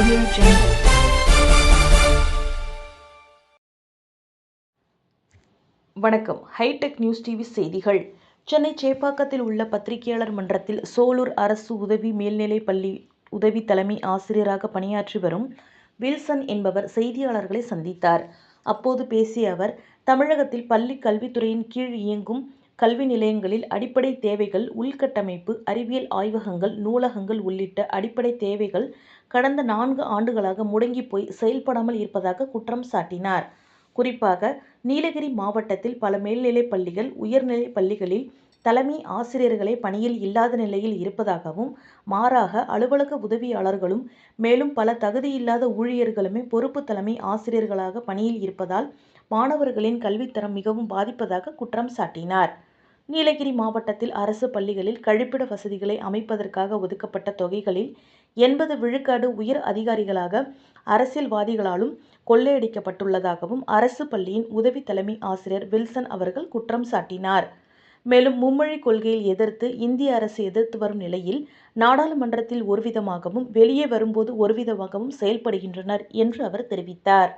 Audio Jungle. வணக்கம். Hi tech news TV செய்திகள். சென்னை சேப்பாக்கத்தில் உள்ள பத்திரிகையாளர் மன்றத்தில் சோலூர் அரசு உதவி மேல்நிலைப் பள்ளி உதவி தலைமை ஆசிரியராக பணியாற்றி வரும் வில்சன் என்பவர் செய்தியாளர்களை சந்தித்தார். அப்போது பேசிய அவர் தமிழகத்தில் பள்ளி கல்வித்துறையின் கீழ் இயங்கும் கல்வி நிலையங்களில் அடிப்படை தேவைகள் உள்கட்டமைப்பு அறிவியல் ஆய்வகங்கள் நூலகங்கள் உள்ளிட்ட அடிப்படை தேவைகள் கடந்த நான்கு ஆண்டுகளாக முடங்கி போய் செயல்படாமல் இருப்பதாக குற்றம் சாட்டினார். குறிப்பாக நீலகிரி மாவட்டத்தில் பல மேல்நிலைப் பள்ளிகள் உயர்நிலைப் பள்ளிகளில் தலைமை ஆசிரியர்களே பணியில் இல்லாத நிலையில் இருப்பதாகவும் மாறாக அலுவலக உதவியாளர்களும் மேலும் பல தகுதியில்லாத ஊழியர்களுமே பொறுப்பு தலைமை ஆசிரியர்களாக பணியில் இருப்பதால் மாணவர்களின் கல்வித்தரம் மிகவும் பாதிப்பதாக குற்றம் சாட்டினார். நீலகிரி மாவட்டத்தில் அரசு பள்ளிகளில் கழிப்பிட வசதிகளை அமைப்பதற்காக ஒதுக்கப்பட்ட தொகைகளில் எண்பது விழுக்காடு உயர் அதிகாரிகளாக அரசியல்வாதிகளாலும் கொள்ளையடிக்கப்பட்டுள்ளதாகவும் அரசு பள்ளியின் உதவி தலைமை ஆசிரியர் வில்சன் அவர்கள் குற்றம் சாட்டினார். மேலும் மும்மொழி கொள்கையை எதிர்த்து இந்திய அரசு எதிர்த்து வரும் நிலையில் நாடாளுமன்றத்தில் ஒருவிதமாகவும் வெளியே வரும்போது ஒருவிதமாகவும் செயல்படுகின்றனர் என்று அவர் தெரிவித்தார்.